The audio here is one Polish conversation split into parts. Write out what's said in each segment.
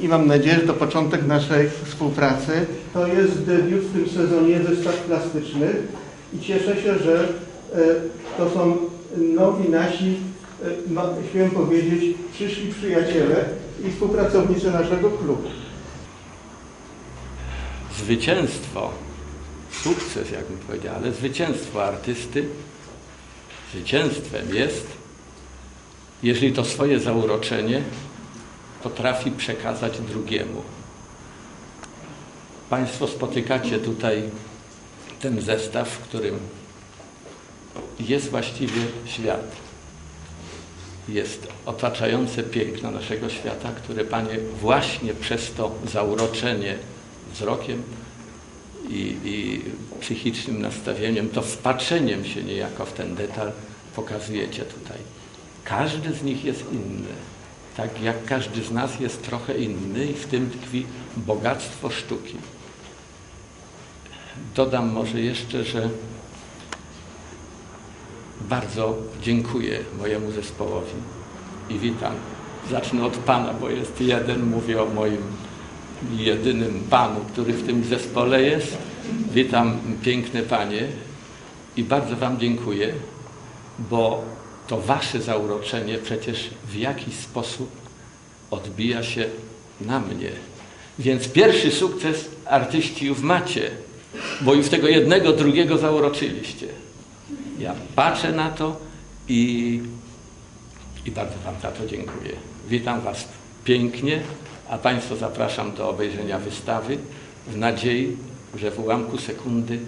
I mam nadzieję, że to początek naszej współpracy. To jest debiut w tym sezonie zestaw plastycznych i cieszę się, że e, to są nowi nasi, e, śmiem powiedzieć, przyszli przyjaciele i współpracownicy naszego klubu. zwycięstwo, sukces, jakbym powiedział, ale zwycięstwo artysty zwycięstwem jest, jeżeli to swoje zauroczenie potrafi przekazać drugiemu. Państwo spotykacie tutaj ten zestaw, w którym jest właściwie świat. Jest otaczające piękno naszego świata, które Panie właśnie przez to zauroczenie wzrokiem i, i psychicznym nastawieniem, to wpaczeniem się niejako w ten detal pokazujecie tutaj. Każdy z nich jest inny. Tak jak każdy z nas jest trochę inny i w tym tkwi bogactwo sztuki. Dodam może jeszcze, że bardzo dziękuję mojemu zespołowi i witam. Zacznę od Pana, bo jest jeden, mówię o moim jedynym Panu, który w tym zespole jest. Witam piękne Panie i bardzo Wam dziękuję, bo to Wasze zauroczenie przecież w jakiś sposób odbija się na mnie. Więc pierwszy sukces artyści już macie, bo już tego jednego, drugiego zauroczyliście. Ja patrzę na to i, i bardzo Wam za to dziękuję. Witam Was pięknie, a Państwa zapraszam do obejrzenia wystawy w nadziei, że w ułamku sekundy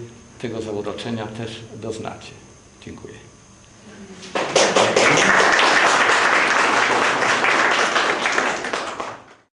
tego zauroczenia też doznacie. Dziękuję.